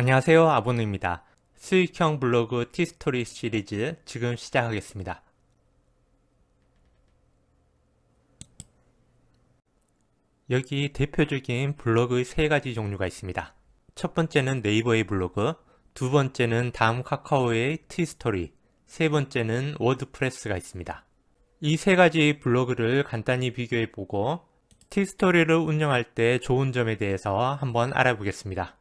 안녕하세요 아보누입니다. 수익형 블로그 티스토리 시리즈 지금 시작하겠습니다. 여기 대표적인 블로그의 세 가지 종류가 있습니다. 첫 번째는 네이버의 블로그, 두 번째는 다음 카카오의 티스토리, 세 번째는 워드프레스가 있습니다. 이 세 가지 블로그를 간단히 비교해 보고 티스토리를 운영할 때 좋은 점에 대해서 한번 알아보겠습니다.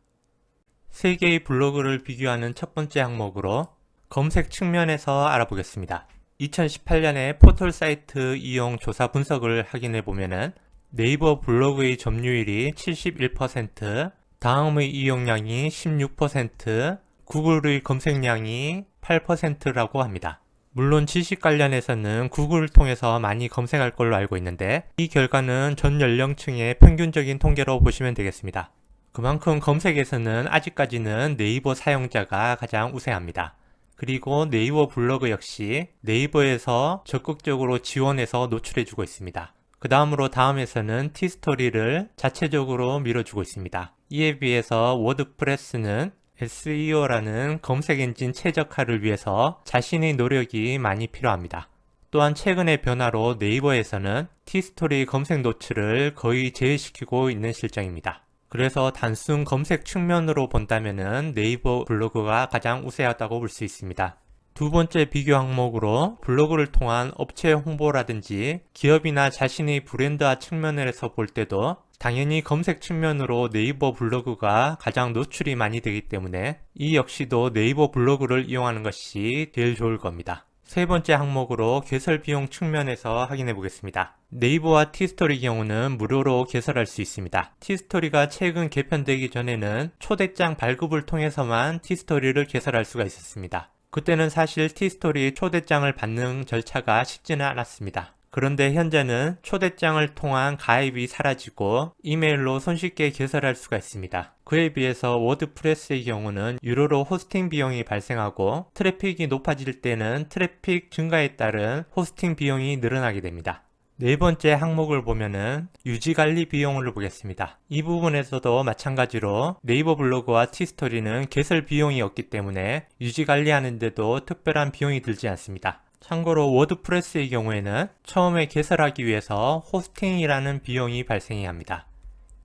세 개의 블로그를 비교하는 첫 번째 항목으로 검색 측면에서 알아보겠습니다. 2018년에 포털 사이트 이용 조사 분석을 확인해 보면은 네이버 블로그의 점유율이 71%, 다음의 이용량이 16%, 구글의 검색량이 8%라고 합니다. 물론 지식 관련해서는 구글을 통해서 많이 검색할 걸로 알고 있는데 이 결과는 전 연령층의 평균적인 통계로 보시면 되겠습니다. 그만큼 검색에서는 아직까지는 네이버 사용자가 가장 우세합니다. 그리고 네이버 블로그 역시 네이버에서 적극적으로 지원해서 노출해주고 있습니다. 그 다음으로 다음에서는 티스토리를 자체적으로 밀어주고 있습니다. 이에 비해서 워드프레스는 SEO라는 검색 엔진 최적화를 위해서 자신의 노력이 많이 필요합니다. 또한 최근의 변화로 네이버에서는 티스토리 검색 노출을 거의 제외시키고 있는 실정입니다. 그래서 단순 검색 측면으로 본다면 네이버 블로그가 가장 우세하다고 볼 수 있습니다. 두 번째 비교 항목으로 블로그를 통한 업체 홍보라든지 기업이나 자신의 브랜드화 측면에서 볼 때도 당연히 검색 측면으로 네이버 블로그가 가장 노출이 많이 되기 때문에 이 역시도 네이버 블로그를 이용하는 것이 제일 좋을 겁니다. 세 번째 항목으로 개설 비용 측면에서 확인해 보겠습니다. 네이버와 티스토리 경우는 무료로 개설할 수 있습니다. 티스토리가 최근 개편되기 전에는 초대장 발급을 통해서만 티스토리를 개설할 수가 있었습니다. 그때는 사실 티스토리 초대장을 받는 절차가 쉽지는 않았습니다. 그런데 현재는 초대장을 통한 가입이 사라지고 이메일로 손쉽게 개설할 수가 있습니다. 그에 비해서 워드프레스의 경우는 유료로 호스팅 비용이 발생하고 트래픽이 높아질 때는 트래픽 증가에 따른 호스팅 비용이 늘어나게 됩니다. 네 번째 항목을 보면은 유지 관리 비용을 보겠습니다. 이 부분에서도 마찬가지로 네이버 블로그와 티스토리는 개설 비용이 없기 때문에 유지 관리하는데도 특별한 비용이 들지 않습니다. 참고로 워드프레스의 경우에는 처음에 개설하기 위해서 호스팅이라는 비용이 발생해야 합니다.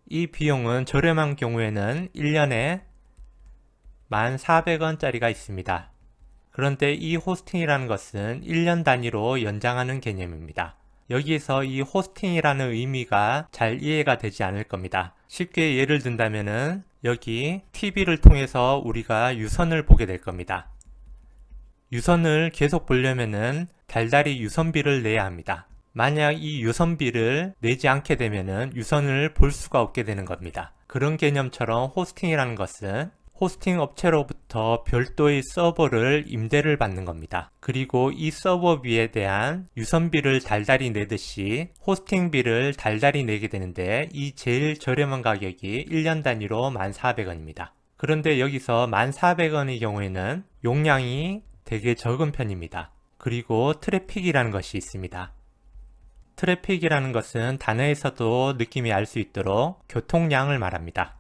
이 비용은 저렴한 경우에는 1년에 1,400원짜리가 있습니다. 그런데 이 호스팅이라는 것은 1년 단위로 연장하는 개념입니다. 여기에서 이 호스팅이라는 의미가 잘 이해가 되지 않을 겁니다. 쉽게 예를 든다면은 여기 TV를 통해서 우리가 유선을 보게 될 겁니다. 유선을 계속 보려면은 달달이 유선비를 내야 합니다. 만약 이 유선비를 내지 않게 되면은 유선을 볼 수가 없게 되는 겁니다. 그런 개념처럼 호스팅이라는 것은 호스팅 업체로부터 별도의 서버를 임대를 받는 겁니다. 그리고 이 서버비에 대한 유선비를 달달이 내듯이 호스팅비를 달달이 내게 되는데 이 제일 저렴한 가격이 1년 단위로 1,400원입니다. 그런데 여기서 1,400원의 경우에는 용량이 되게 적은 편입니다. 그리고 트래픽이라는 것이 있습니다. 트래픽이라는 것은 단어에서도 느낌이 알 수 있도록 교통량을 말합니다.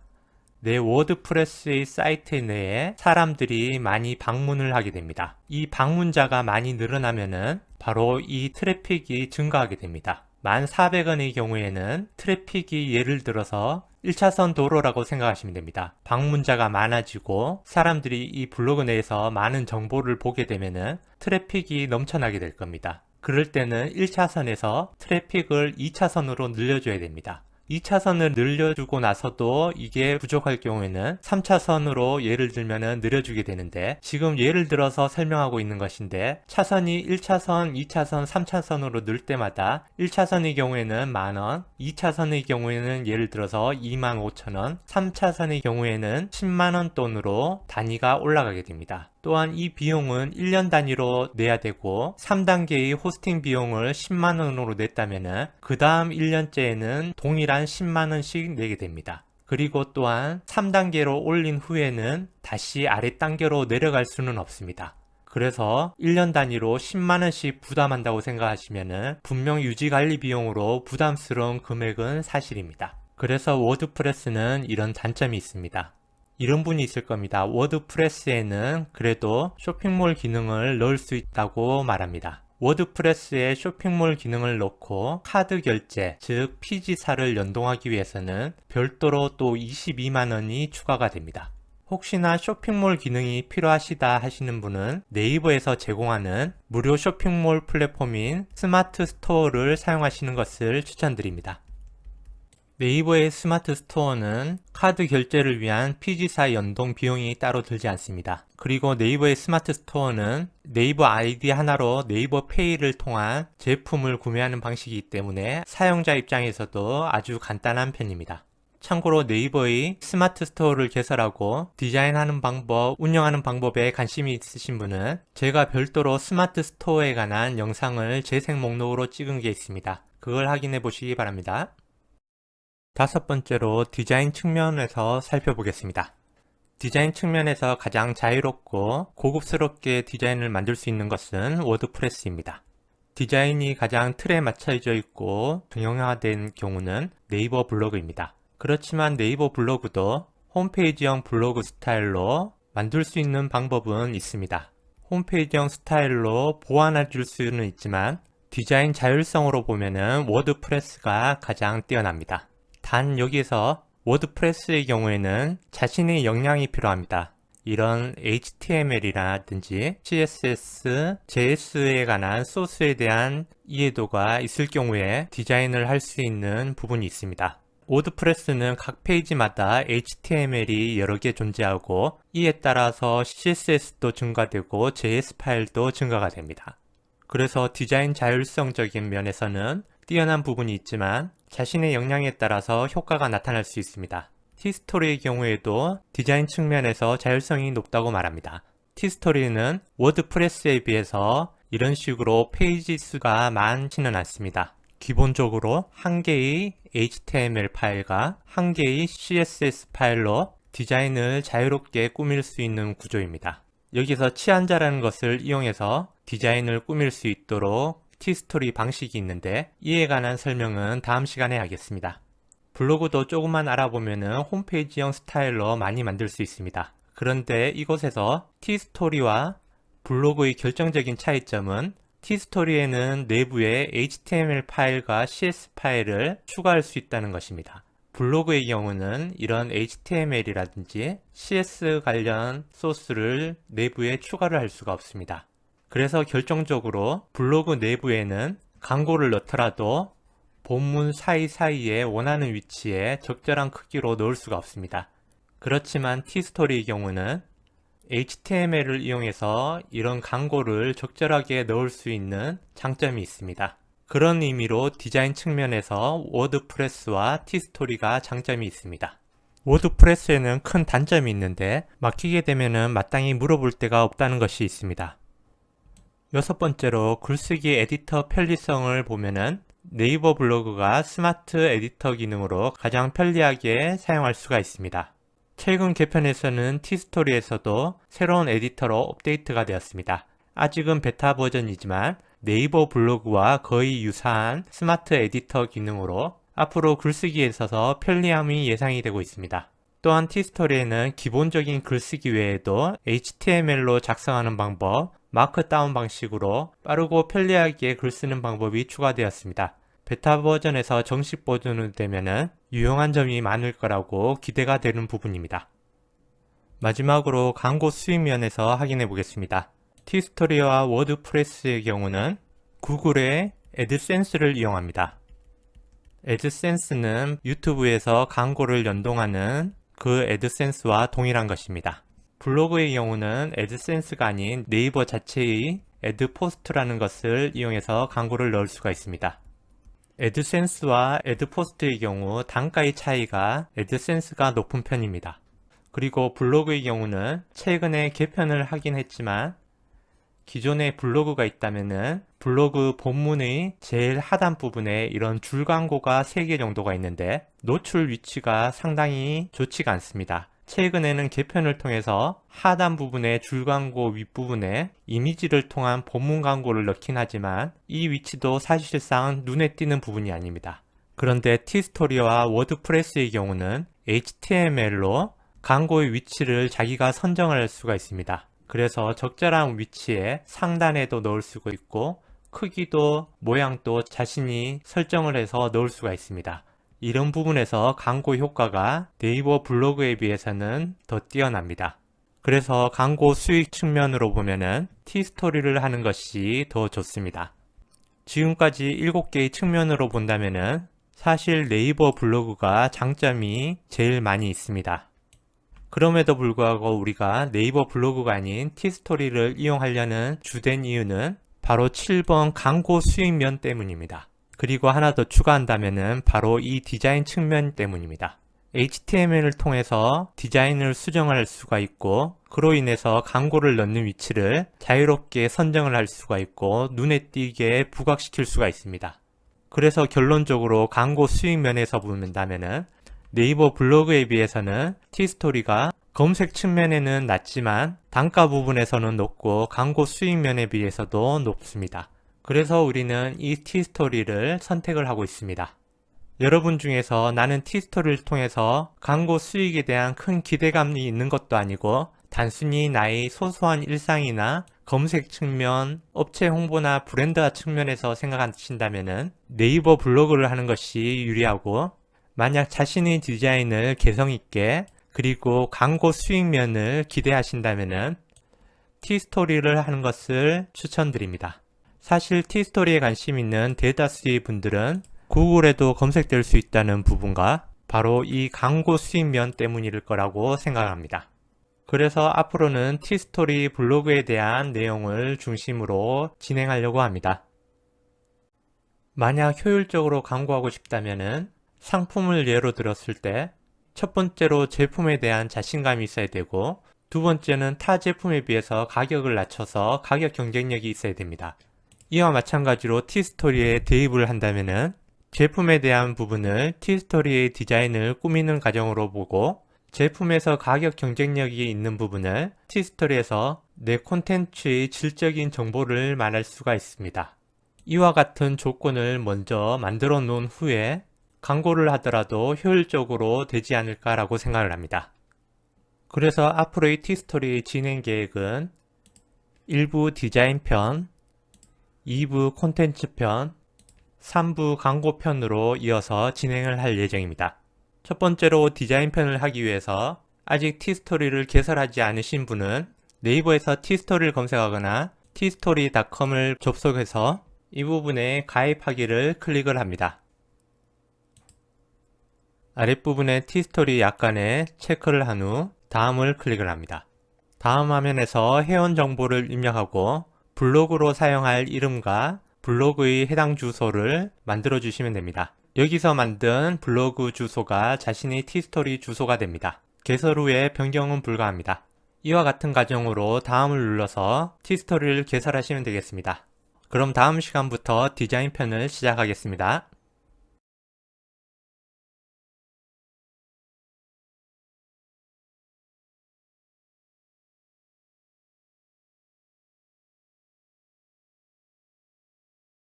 내 워드프레스의 사이트 내에 사람들이 많이 방문을 하게 됩니다. 이 방문자가 많이 늘어나면은 바로 이 트래픽이 증가하게 됩니다. 1,400원의 경우에는 트래픽이 예를 들어서 1차선 도로라고 생각하시면 됩니다. 방문자가 많아지고 사람들이 이 블로그 내에서 많은 정보를 보게 되면은 트래픽이 넘쳐나게 될 겁니다. 그럴 때는 1차선에서 트래픽을 2차선으로 늘려줘야 됩니다. 2차선을 늘려주고 나서도 이게 부족할 경우에는 3차선으로 예를 들면 늘려주게 되는데 지금 예를 들어서 설명하고 있는 것인데 차선이 1차선, 2차선, 3차선으로 늘 때마다 1차선의 경우에는 만원, 2차선의 경우에는 예를 들어서 2만 5천원, 3차선의 경우에는 10만원 돈으로 단위가 올라가게 됩니다. 또한 이 비용은 1년 단위로 내야 되고 3단계의 호스팅 비용을 10만원으로 냈다면 그 다음 1년째에는 동일한 10만원씩 내게 됩니다. 그리고 또한 3단계로 올린 후에는 다시 아래 단계로 내려갈 수는 없습니다. 그래서 1년 단위로 10만원씩 부담한다고 생각하시면 분명 유지관리 비용으로 부담스러운 금액은 사실입니다. 그래서 워드프레스는 이런 단점이 있습니다. 이런 분이 있을 겁니다. 워드프레스에는 그래도 쇼핑몰 기능을 넣을 수 있다고 말합니다. 워드프레스에 쇼핑몰 기능을 넣고 카드 결제, 즉 피지사를 연동하기 위해서는 별도로 또 22만원이 추가가 됩니다. 혹시나 쇼핑몰 기능이 필요하시다 하시는 분은 네이버에서 제공하는 무료 쇼핑몰 플랫폼인 스마트 스토어를 사용하시는 것을 추천드립니다. 네이버의 스마트 스토어는 카드 결제를 위한 피지사 연동 비용이 따로 들지 않습니다. 그리고 네이버의 스마트 스토어는 네이버 아이디 하나로 네이버 페이를 통한 제품을 구매하는 방식이기 때문에 사용자 입장에서도 아주 간단한 편입니다. 참고로 네이버의 스마트 스토어를 개설하고 디자인하는 방법, 운영하는 방법에 관심이 있으신 분은 제가 별도로 스마트 스토어에 관한 영상을 재생 목록으로 찍은 게 있습니다. 그걸 확인해 보시기 바랍니다. 다섯 번째로 디자인 측면에서 살펴보겠습니다. 디자인 측면에서 가장 자유롭고 고급스럽게 디자인을 만들 수 있는 것은 워드프레스입니다. 디자인이 가장 틀에 맞춰져 있고 정형화된 경우는 네이버 블로그입니다. 그렇지만 네이버 블로그도 홈페이지형 블로그 스타일로 만들 수 있는 방법은 있습니다. 홈페이지형 스타일로 보완해 줄 수는 있지만 디자인 자율성으로 보면은 워드프레스가 가장 뛰어납니다. 단 여기서 워드프레스의 경우에는 자신의 역량이 필요합니다. 이런 HTML이라든지 CSS, JS에 관한 소스에 대한 이해도가 있을 경우에 디자인을 할 수 있는 부분이 있습니다. 워드프레스는 각 페이지마다 HTML이 여러 개 존재하고 이에 따라서 CSS도 증가되고 JS 파일도 증가가 됩니다. 그래서 디자인 자율성적인 면에서는 뛰어난 부분이 있지만 자신의 역량에 따라서 효과가 나타날 수 있습니다. 티스토리의 경우에도 디자인 측면에서 자율성이 높다고 말합니다. 티스토리는 워드프레스에 비해서 이런 식으로 페이지 수가 많지는 않습니다. 기본적으로 한 개의 HTML 파일과 한 개의 CSS 파일로 디자인을 자유롭게 꾸밀 수 있는 구조입니다. 여기서 치안자라는 것을 이용해서 디자인을 꾸밀 수 있도록 티스토리 방식이 있는데 이에 관한 설명은 다음 시간에 하겠습니다. 블로그도 조금만 알아보면 홈페이지형 스타일로 많이 만들 수 있습니다. 그런데 이곳에서 티스토리와 블로그의 결정적인 차이점은 티스토리에는 내부에 HTML 파일과 CS 파일을 추가할 수 있다는 것입니다. 블로그의 경우는 이런 HTML이라든지 CS 관련 소스를 내부에 추가를 할 수가 없습니다. 그래서 결정적으로 블로그 내부에는 광고를 넣더라도 본문 사이사이에 원하는 위치에 적절한 크기로 넣을 수가 없습니다. 그렇지만 티스토리의 경우는 HTML을 이용해서 이런 광고를 적절하게 넣을 수 있는 장점이 있습니다. 그런 의미로 디자인 측면에서 워드프레스와 티스토리가 장점이 있습니다. 워드프레스에는 큰 단점이 있는데 막히게 되면 마땅히 물어볼 데가 없다는 것이 있습니다. 여섯 번째로 글쓰기 에디터 편리성을 보면은 네이버 블로그가 스마트 에디터 기능으로 가장 편리하게 사용할 수가 있습니다. 최근 개편에서는 티스토리에서도 새로운 에디터로 업데이트가 되었습니다. 아직은 베타 버전이지만 네이버 블로그와 거의 유사한 스마트 에디터 기능으로 앞으로 글쓰기에 있어서 편리함이 예상이 되고 있습니다. 또한 티스토리에는 기본적인 글쓰기 외에도 HTML로 작성하는 방법, 마크다운 방식으로 빠르고 편리하게 글 쓰는 방법이 추가되었습니다. 베타 버전에서 정식 버전으로 되면 유용한 점이 많을 거라고 기대가 되는 부분입니다. 마지막으로 광고 수익 면에서 확인해 보겠습니다. 티스토리와 워드프레스의 경우는 구글의 애드센스를 이용합니다. 애드센스는 유튜브에서 광고를 연동하는 그 애드센스와 동일한 것입니다. 블로그의 경우는 애드센스가 아닌 네이버 자체의 애드포스트라는 것을 이용해서 광고를 넣을 수가 있습니다. 애드센스와 애드포스트의 경우 단가의 차이가 애드센스가 높은 편입니다. 그리고 블로그의 경우는 최근에 개편을 하긴 했지만 기존에 블로그가 있다면은 블로그 본문의 제일 하단 부분에 이런 줄 광고가 3개 정도가 있는데 노출 위치가 상당히 좋지가 않습니다. 최근에는 개편을 통해서 하단 부분의 줄 광고 윗부분에 이미지를 통한 본문 광고를 넣긴 하지만 이 위치도 사실상 눈에 띄는 부분이 아닙니다. 그런데 티스토리와 워드프레스의 경우는 HTML로 광고의 위치를 자기가 선정할 수가 있습니다. 그래서 적절한 위치에 상단에도 넣을 수가 있고 크기도 모양도 자신이 설정을 해서 넣을 수가 있습니다. 이런 부분에서 광고 효과가 네이버 블로그에 비해서는 더 뛰어납니다. 그래서 광고 수익 측면으로 보면은 티스토리를 하는 것이 더 좋습니다. 지금까지 7개의 측면으로 본다면은 사실 네이버 블로그가 장점이 제일 많이 있습니다. 그럼에도 불구하고 우리가 네이버 블로그가 아닌 티스토리를 이용하려는 주된 이유는 바로 7번 광고 수익면 때문입니다. 그리고 하나 더 추가한다면은 바로 이 디자인 측면 때문입니다. HTML을 통해서 디자인을 수정할 수가 있고 그로 인해서 광고를 넣는 위치를 자유롭게 선정을 할 수가 있고 눈에 띄게 부각시킬 수가 있습니다. 그래서 결론적으로 광고 수익 면에서 본다면은 네이버 블로그에 비해서는 티스토리가 검색 측면에는 낮지만 단가 부분에서는 높고 광고 수익 면에 비해서도 높습니다. 그래서 우리는 이 티스토리를 선택을 하고 있습니다. 여러분 중에서 나는 티스토리를 통해서 광고 수익에 대한 큰 기대감이 있는 것도 아니고 단순히 나의 소소한 일상이나 검색 측면, 업체 홍보나 브랜드화 측면에서 생각하신다면 네이버 블로그를 하는 것이 유리하고 만약 자신의 디자인을 개성있게 그리고 광고 수익면을 기대하신다면 티스토리를 하는 것을 추천드립니다. 사실 티스토리에 관심 있는 대다수의 분들은 구글에도 검색될 수 있다는 부분과 바로 이 광고 수익면 때문일 거라고 생각합니다. 그래서 앞으로는 티스토리 블로그에 대한 내용을 중심으로 진행하려고 합니다. 만약 효율적으로 광고하고 싶다면 상품을 예로 들었을 때 첫 번째로 제품에 대한 자신감이 있어야 되고 두 번째는 타 제품에 비해서 가격을 낮춰서 가격 경쟁력이 있어야 됩니다. 이와 마찬가지로 티스토리에 대입을 한다면 제품에 대한 부분을 티스토리의 디자인을 꾸미는 과정으로 보고 제품에서 가격 경쟁력이 있는 부분을 티스토리에서 내 콘텐츠의 질적인 정보를 말할 수가 있습니다. 이와 같은 조건을 먼저 만들어 놓은 후에 광고를 하더라도 효율적으로 되지 않을까라고 생각을 합니다. 그래서 앞으로의 티스토리 진행 계획은 1부 디자인 편, 2부 콘텐츠 편, 3부 광고 편으로 이어서 진행을 할 예정입니다. 첫 번째로 디자인 편을 하기 위해서 아직 티스토리를 개설하지 않으신 분은 네이버에서 티스토리를 검색하거나 티스토리닷컴을 접속해서 이 부분에 가입하기를 클릭을 합니다. 아랫부분에 티스토리 약간의 체크를 한 후 다음을 클릭을 합니다. 다음 화면에서 회원 정보를 입력하고 블로그로 사용할 이름과 블로그의 해당 주소를 만들어 주시면 됩니다. 여기서 만든 블로그 주소가 자신의 티스토리 주소가 됩니다. 개설 후에 변경은 불가합니다. 이와 같은 과정으로 다음을 눌러서 티스토리를 개설하시면 되겠습니다. 그럼 다음 시간부터 디자인 편을 시작하겠습니다.